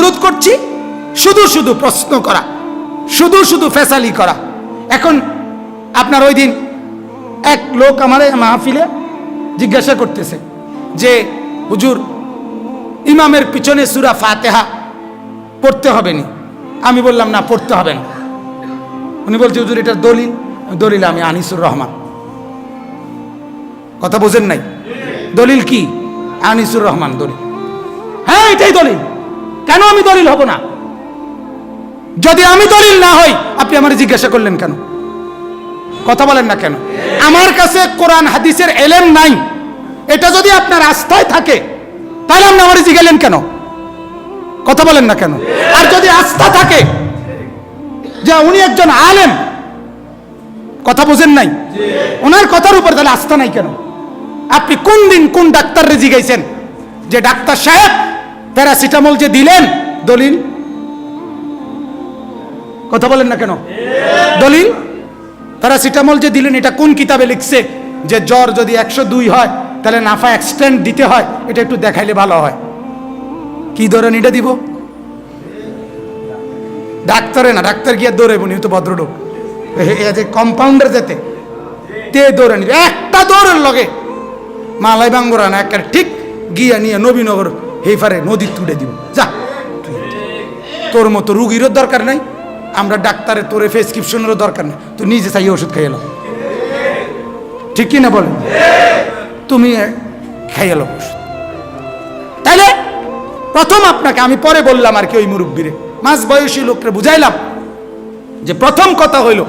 অনুরোধ করছি, শুধু শুধু প্রশ্ন করা, শুধু শুধু ফেসালি করা। এখন আপনার ওই দিন এক লোক আমার মাহফিলে জিজ্ঞাসা করতেছে যে, হুজুর, ইমামের পিছনে সুরা ফাতেহা পড়তে হবে নি? আমি বললাম, না, পড়তে হবে না। উনি বলছে, হুজুর, এটার দলিল? দলিল, আমি আনিসুর রহমান। কথা বোঝেন নাই? দলিল কি? আনিসুর রহমান দলিল। হ্যাঁ এটাই দলিল। কেন আমি দলিল হব না? যদি আমি দলিল না হই, আপনি আমার জিজ্ঞাসা করলেন কেন? কথা বলেন না কেন? আমার কাছে কোরআন, হাদিসের এলেম নাই। এটা যদি আপনার আস্থায় থাকে, তাহলে আপনি আমার জিজ্ঞালেন কেন? কথা বলেন না কেন? আর যদি আস্থা থাকে, যে উনি একজন আলেম, কথা বোঝেন নাই? ওনার কথার উপর তাহলে আস্থা নাই কেন? আপনি কোন দিন কোন ডাক্তাররে জিগাইছেন? যে ডাক্তার সাহেব প্যারাসিটামল যে দিলেন, দলিল? কথা বলেন না কেন? দলিল? প্যারাসিটামল যে দিলেন, এটা কোন কিতাবে লিখছে? যে জ্বর যদি একশো দুই হয়, তাহলে নাফা এক্সটেন্ড দিতে হয়, এটা একটু দেখাইলে ভালো হয়। কি ধরেন এটা দিব? ডাক্তারে না, ডাক্তার গিয়ে দৌড়াইব নি তো ভদ্রলোক কম্পাউন্ডার যেতে, তে দৌড়ে নিবে একটা দৌড়ের লগে, মালাই বাঙ্গুরা না একটা ঠিক গিয়া নিয়ে নবীনগর হেফারে নদী তুলে দিব। যা। তোর মতো রুগীরও দরকার নাই, আমরা ডাক্তারের তোরে প্রেসক্রিপশনেরও দরকার নেই। তুই নিজে চাই ওষুধ খাইয়ে এলো ঠিক কি না বলেন? তুমি খাইয়ে এলো ওষুধ। তাইলে প্রথম আপনাকে আমি পরে বললাম আর কি ওই মুরব্বীরে। মাঝ বয়সী লোককে বুঝাইলাম যে প্রথম কথা হইল,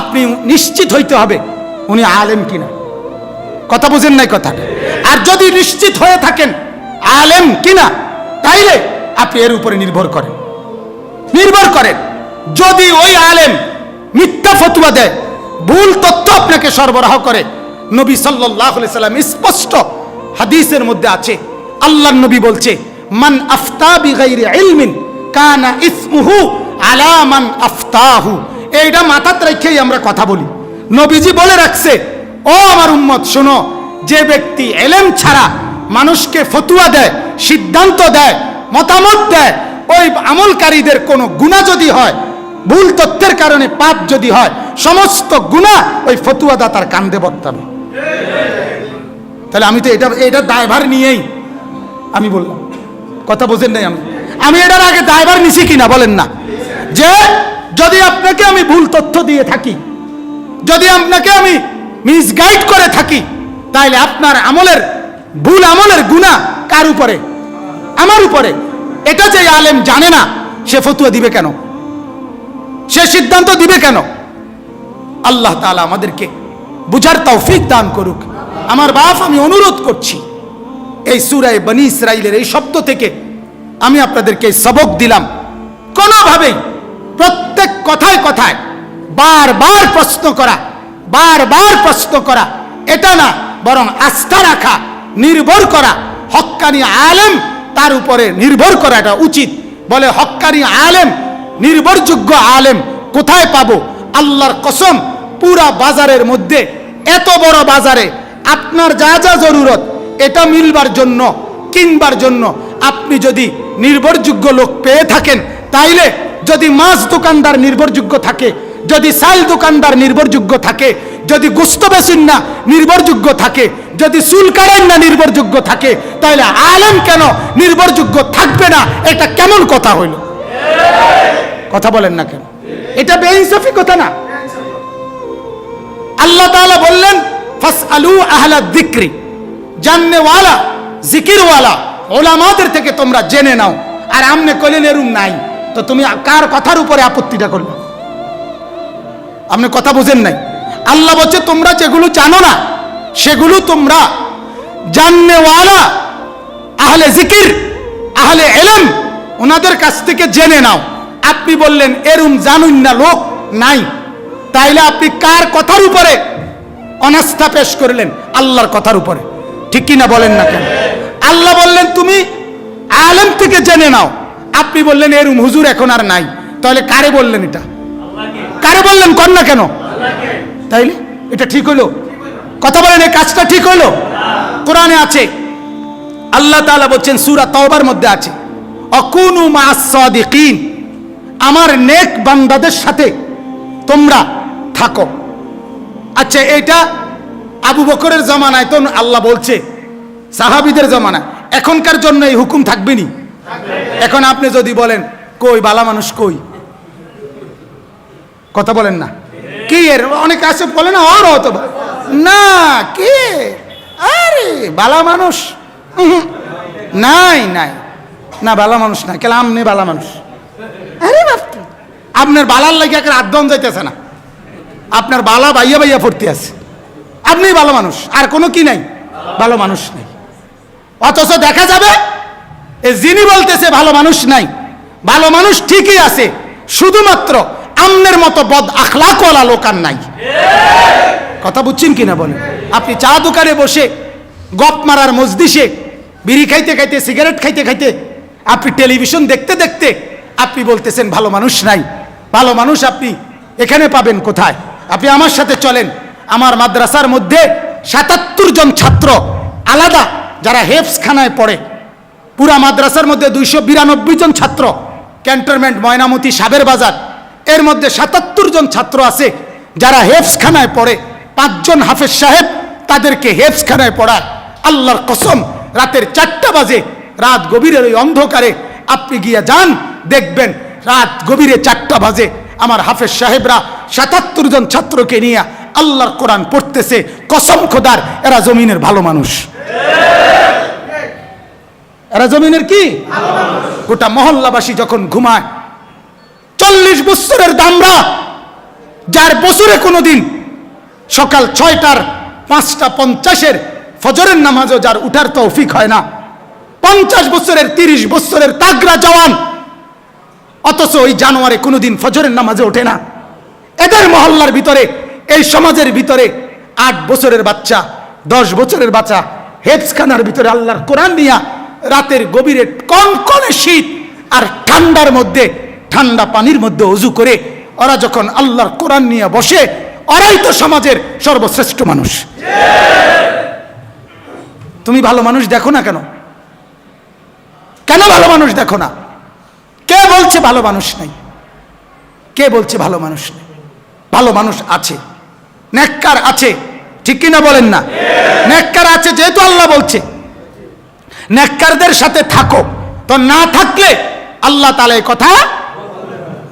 আপনি নিশ্চিত হইতে হবে উনি আলেম কিনা। কথা বুঝেন নাই কথাটা। আর যদি নিশ্চিত হয়ে থাকেন আলেম কিনা? তাইলে আপনি এর উপরে নির্ভর করেন। নির্ভর করেন। যদি ওই আলেম মিথ্যা ফতুয়া দেয়, ভুল তথ্য আপনাকে সরবরাহ করে, নবী সাল্লাহ সাল্লাম স্পষ্ট হাদিসের মধ্যে আছে আল্লাহ নবী বলছে, মান আফতা বিগাইরি ইলমিন কানা ইসমুহু আলা মান আফতাহু। এইটা মাথাত রেখেই আমরা কথা বলি। নবীজি বলে রাখছে, ও আমার উম্মত, শোনো, যে ব্যক্তি এলেম ছাড়া মানুষকে ফতুয়া দেয়, সিদ্ধান্ত দেয়, মতামত দেয়, ওই আমলকারীদের কোনো গুণা যদি হয়, ভুল তথ্যের কারণে পাপ যদি হয়, সমস্ত গুণা ওই ফতুয়াদাতার কান্দে বক্তাবে তাহলে আমি তো এটা এটা দায়ভার নিয়েই আমি বললাম। কথা বোঝেন নাই আমি আমি এটার আগে দায়ভার নিছি কিনা বলেন না? যে যদি আপনাকে আমি ভুল তথ্য দিয়ে থাকি, যদি আপনাকে আমি মিসগাইড করে থাকি তাহলে আপনার আমলের ভুল আমলের গুণা কার উপরে? আমার উপরে। এটা যে আলেম জানে না, সে ফতুয়া দিবে কেন? সে সিদ্ধান্ত দিবে কেন? আল্লাহ তাআলা আমাদেরকে বুঝার তৌফিক দান করুক। আমার বাপ, আমি অনুরোধ করছি, এই সুরায় বনি ইসরাইলের এই শব্দ থেকে আমি আপনাদেরকে সবক দিলাম। কোনোভাবেই, প্রত্যেক কথায় কথায় বারবার প্রশ্ন করা, বারবার প্রশ্ন করা, এটা না, বরং আস্থা রাখা নির্ভর করা। হক্কানি আলেম তার উপরে নির্ভর করা এটা উচিত। বলে হক্কানি আলেম, নির্ভরযোগ্য আলেম কোথায় পাবো? আল্লাহর কসম, পুরা বাজারের মধ্যে, এত বড় বাজারে আপনার যা যা জরুরত, এটা মিলবার জন্য, কিনবার জন্য আপনি যদি নির্ভরযোগ্য লোক পেয়ে থাকেন, তাইলে যদি মাছ দোকানদার নির্ভরযোগ্য থাকে, যদি সাইল দোকানদার নির্ভরযোগ্য থাকে যদি গোস্ত বেসিন না নির্ভরযোগ্য থাকে, যদি চুল কাটান না নির্ভরযোগ্য থাকে, তাহলে আলেম কেন নির্ভরযোগ্য থাকবে না? এটা কেমন কথা হইল? কথা বলেন না কেন? এটা বেইনসাফি কথা না? আল্লাহ তাআলা বললেন ফাস আলু আহলা দিক্রি জাননেওয়ালা, জিকিরওয়ালা, ওলামাদের থেকে তোমরা জেনে নাও। আর আমনে কইলেন এরুম নাই। তো তুমি কার কথার উপরে আপত্তিটা করলে? আপনি কথা বোঝেন নাই? আল্লাহ বলছে, তোমরা যেগুলো জানো না, সেগুলো তোমরা জাননেওয়ালা, আহলে জিকির, আহলে এলেম, ওনাদের কাছ থেকে জেনে নাও। আপনি বললেন এরুম জানুন না লোক নাই। তাইলে আপনি কার কথার উপরে অনাস্থা পেশ করলেন? আল্লাহর কথার উপরে। ঠিক কিনা বলেন না কেন? আল্লাহ বললেন, তুমি আলেম থেকে জেনে নাও। আপনি বললেন এরুম হুজুর এখন আর নাই। তাহলে কারে বললেন এটা? কারে বললেন? কর না কেন? তাইলে? এটা ঠিক হইল? কথা বলেন, এই কাজটা ঠিক হইল? কোরআনে আছে। আল্লাহ তাআলা বলছেন, সূরা তওবার মধ্যে আছে। অকুনু মাসাদিকিন আমার নেক বান্দাদের সাথে তোমরা থাকো। আচ্ছা এটা আবু বকরের জামানায় তো আল্লাহ বলছে, সাহাবিদের জামানা এখনকার জন্য এই হুকুম থাকবে নি এখন আপনি যদি বলেন, কই, বালা মানুষ কই? কথা বলেন না। কি? এর অনেক আছে বলে না ওর হতো না কে? আরে বালা মানুষ। নাই নাই। না বালা মানুষ না কেলা আমনি বালা মানুষ। আরে বাপ আপনার বালার লাগে একটা আদন যাইতেছে না। আপনার বালা বাইয়া বাইয়া ফুর্তি আছে। আপনি ভালো মানুষ আর কোনো কি নাই? ভালো মানুষ নেই। অথচ দেখা যাবে এ যিনি বলতেছে ভালো মানুষ নাই ভালো মানুষ ঠিকই আছে শুধুমাত্র আমনের মতো বদ আখলাকওয়ালা লোক আর নাই। কথা বুঝছেন কিনা বলেন? আপনি চা দোকানে বসে, গপ মারার মজদিসে, বিড়ি খাইতে খাইতে, সিগারেট খাইতে খাইতে, আপনি টেলিভিশন দেখতে দেখতে আপনি বলতেছেন, ভালো মানুষ নাই। ভালো মানুষ আপনি এখানে পাবেন কোথায়? আপনি আমার সাথে চলেন। আমার মাদ্রাসার মধ্যে সাতাত্তর জন ছাত্র আলাদা, যারা হেফস খানায় পড়ে। পুরা মাদ্রাসার মধ্যে দুইশো বিরানব্বই জন ছাত্র। ক্যান্টনমেন্ট ময়নামতি সাবের বাজার। এর মধ্যে সাতাত্তর জন ছাত্র আছে যারা হেফসখানায় পড়ে। পাঁচজন হাফেজ সাহেব তাদেরকে হেফসখানায় পড়ায়। আল্লাহর কসম, রাতের চারটা বাজে, রাত গভীরের ওই অন্ধকারে আপনি গিয়ে যান, দেখবেন রাত গভীরে চারটা বাজে। আমার হাফেজ সাহেবরা সাতাত্তর জন ছাত্রকে নিয়ে আল্লাহর কোরআন পড়তেছে। কসম খোদার, এরা জমিনের ভালো মানুষ। এরা জমিনের কি? গোটা মহল্লাবাসী যখন ঘুমায় চল্লিশ বছরের দামরা, যার বছরে কোনো দিন সকাল ছয়টার পাঁচটা পঞ্চাশের ফজরের নামাজও যার উঠার তৌফিক হয় না। পঞ্চাশ বছরের, তিরিশ বছরের তাগরা জওয়ান, অথচ ওই জানুয়ারি কোনোদিন ফজরের নামাজে ওঠে না। এদের মহল্লার ভিতরে, এই সমাজের ভিতরে আট বছরের বাচ্চা, দশ বছরের বাচ্চা হেফসখানার ভিতরে আল্লাহর কোরআন নিয়া রাতের গভীরে কনকনে শীত আর ঠান্ডার মধ্যে ঠান্ডা পানির মধ্যে অজু করে, ওরা যখন আল্লাহর কোরআন নিয়ে বসে, ওরাই তো সমাজের সর্বশ্রেষ্ঠ মানুষ। তুমি ভালো মানুষ দেখো না কেন? কেন ভালো মানুষ দেখো না? কে বলছে ভালো মানুষ নাই? কে বলছে ভালো মানুষ নেই? ভালো মানুষ আছে। নেককার আছে। ঠিক কিনা বলেন না? নেককার আছে যেহেতু আল্লাহ বলছে। নেককারদের সাথে থাকো। তো না থাকলে আল্লাহ তালা কথা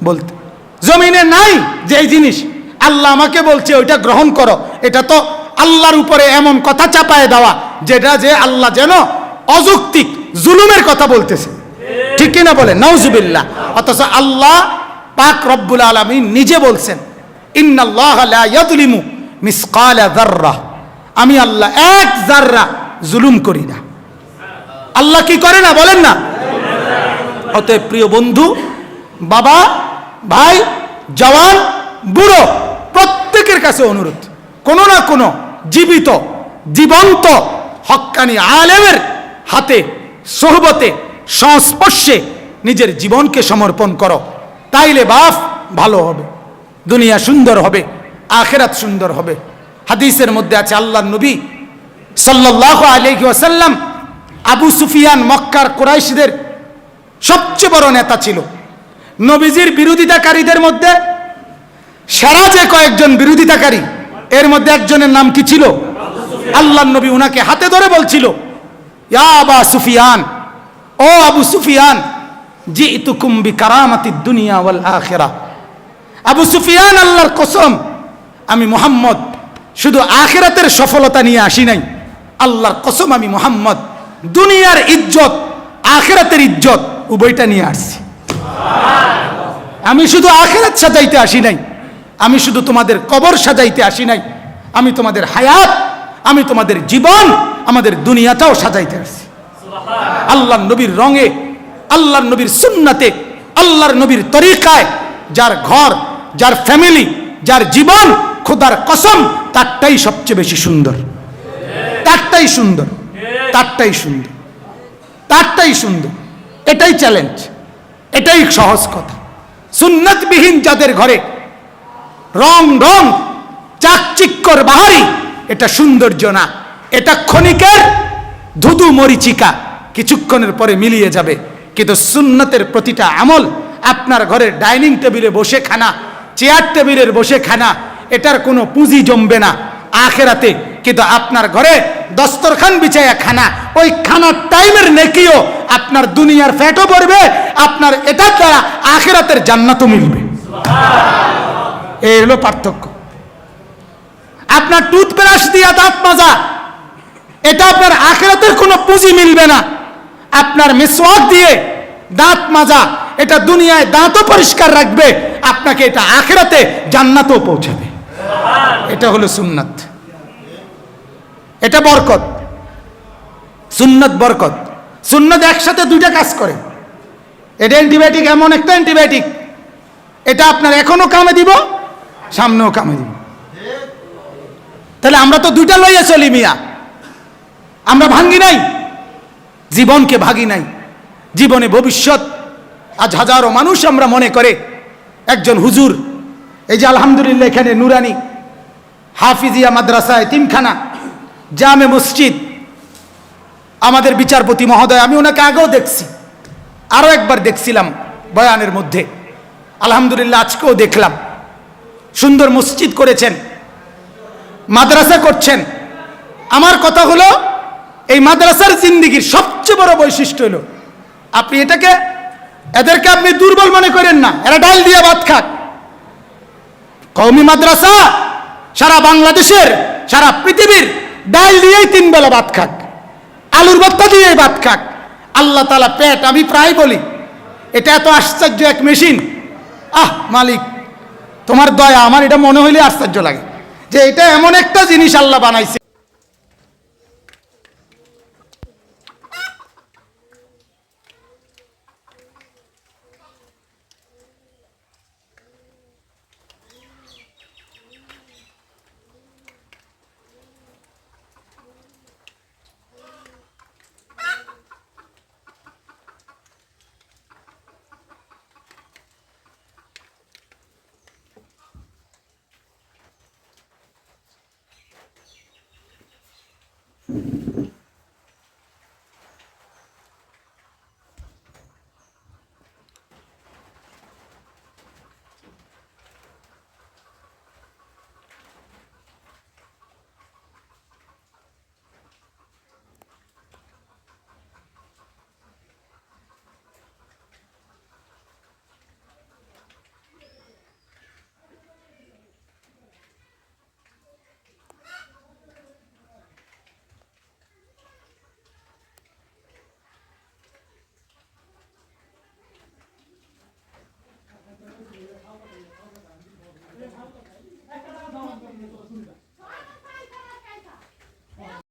বলতে, জমিনে নাই যে জিনিস। আল্লাহ আমাকে বলছে, ওইটা গ্রহণ করো। এটা তো আল্লাহর উপরে এমন কথা চাপায় দেওয়া, যেটা যে আল্লাহ যেন অযৌক্তিক, জুলুমের কথা বলতেছে। ঠিক কিনা বলে নওজুবিল্লাহ অথচ আল্লাহ পাক রব্বুল আলমিন নিজে বলছেন, ইন্নাল্লাহ লা ইয়াদলিমু মিসকালা যাররা। আমি আল্লাহ এক জাররা জুলুম করি না। আল্লাহ কি করে না বলেন না? অতএব প্রিয় বন্ধু, বাবা ভাই, জওয়ান, বুড়ো, প্রত্যেকের কাছে অনুরোধ। কোনো না কোনো জীবিত, জীবন্ত হক্কানি আলেমের হাতে, সোহবতে, সংস্পর্শে নিজের জীবনকে সমর্পণ করো। তাইলে বাপ, ভালো হবে। দুনিয়া সুন্দর হবে, আখেরাত সুন্দর হবে। হাদিসের মধ্যে আছে আল্লাহ নবী সাল্লাহ আলহি ওয়াসাল্লাম আবু সুফিয়ান মক্কার কোরাইশদের সবচেয়ে বড় নেতা ছিল। নবীজির বিরোধিতাকারীদের মধ্যে সেরা যে কয়েকজন বিরোধিতাকারী, এর মধ্যে একজনের নাম কি ছিল? আল্লাহ নবী উনাকে হাতে ধরে বলছিল আবা সুফিয়ান, ও আবু সুফিয়ান জি ইতুকুম বি কারামাতি দুনিয়া ওয়াল আখিরা। আবু সুফিয়ান আল্লাহর কসম, আমি মোহাম্মদ, শুধু আখিরাতের সফলতা নিয়ে আসি নাই। আল্লাহর কসম, আমি মোহাম্মদ, দুনিয়ার ইজ্জত, আখেরাতের ইজ্জত, উভয়টা নিয়ে আসছি। আমি শুধু আখেরাত সাজাইতে আসি নাই। আমি শুধু তোমাদের কবর সাজাইতে আসি নাই। আমি তোমাদের হায়াত, আমি তোমাদের জীবন, আমাদের দুনিয়াটাও সাজাইতে আসছি আল্লাহর নবীর রঙে, আল্লাহর নবীর সুন্নাতে, আল্লাহর নবীর তরিকায় যার ঘর, যার ফ্যামিলি যার জীবন, খোদার কসম, তারটাই সবচেয়ে বেশি সুন্দর। তারটাই সুন্দর। তারটাই সুন্দর। তারটাই সুন্দর। এটাই চ্যালেঞ্জ এটাই সহজ কথা। সুন্নতবিহীন যাদের ঘরে রং রং চাকচিক্কর বাহারি, এটা সৌন্দর্য না। এটা ক্ষণিকের ধুধু মরিচিকা কিছুক্ষণের পরে মিলিয়ে যাবে। কিন্তু সুন্নতের প্রতিটা আমল আপনার ঘরের ডাইনিং টেবিলে বসে খানা, চেয়ার টেবিলের বসে খানা, এটার কোনো পুঁজি জমবে না। আখেরাতে কিন্তু আপনার ঘরে দস্তরখান বিছাইয়া খানা। ওই খানার টাইমের নেকিও আপনার দুনিয়ার ফ্যাটও পড়বে আপনার এটার দ্বারা আখেরাতের জান্নাতও মিলবে। এই হলো পার্থক্য। আপনার টুথব্রাশ দিয়া দাঁত মাজা, এটা আপনার আখেরাতের কোনো পুঁজি মিলবে না। আপনার মিসওয়াক দিয়ে দাঁত মাজা, এটা দুনিয়ায় দাঁতও পরিষ্কার রাখবে, আপনাকে এটা আখেরাতে জান্নাতও পৌঁছাবে। এটা হলো সুন্নাত। এটা বরকত। সুন্নত বরকত। সুন্নত একসাথে দুইটা কাজ করে। এটা অ্যান্টিবায়োটিক, এমন একটা অ্যান্টিবায়োটিক। এটা আপনার এখনও কামে দিব, সামনেও কামে দিব। তাহলে আমরা তো দুইটা লইয়া চলি মিয়া। আমরা ভাঙ্গি নাই, জীবনকে ভাগি নাই। জীবনে ভবিষ্যৎ। আজ হাজারো মানুষ আমরা মনে করে, একজন হুজুর, এই যে আলহামদুলিল্লাহ এখানে নুরানি, হাফিজিয়া মাদ্রাসা তিনখানা জামে মসজিদ, আমাদের বিচারপতি মহোদয়, আমি ওনাকে আগেও দেখছি, আরও একবার দেখছিলাম বয়ানের মধ্যে। আলহামদুলিল্লাহ, আজকেও দেখলাম। সুন্দর মসজিদ করেছেন, মাদ্রাসা করছেন। আমার কথা হলো, এই মাদ্রাসার জিন্দিগির সবচেয়ে বড় বৈশিষ্ট্য হলো, আপনি এটাকে, এদেরকে আপনি দুর্বল মনে করেন না, এরা ডাল দিয়ে ভাত খাক। কৌমি মাদ্রাসা সারা বাংলাদেশের, সারা পৃথিবীর ডাল দিয়েই তিন বেলা ভাত খাক, আলুর ভর্তা দিয়েই ভাত খাক। আল্লাহ তালা পেট, আমি প্রায় বলি, এটা এত আশ্চর্য এক মেশিন। আহ, মালিক, তোমার দয়া, আমার এটা মনে হইলে আশ্চর্য লাগে যে এটা এমন একটা জিনিস আল্লাহ বানাইছে। you.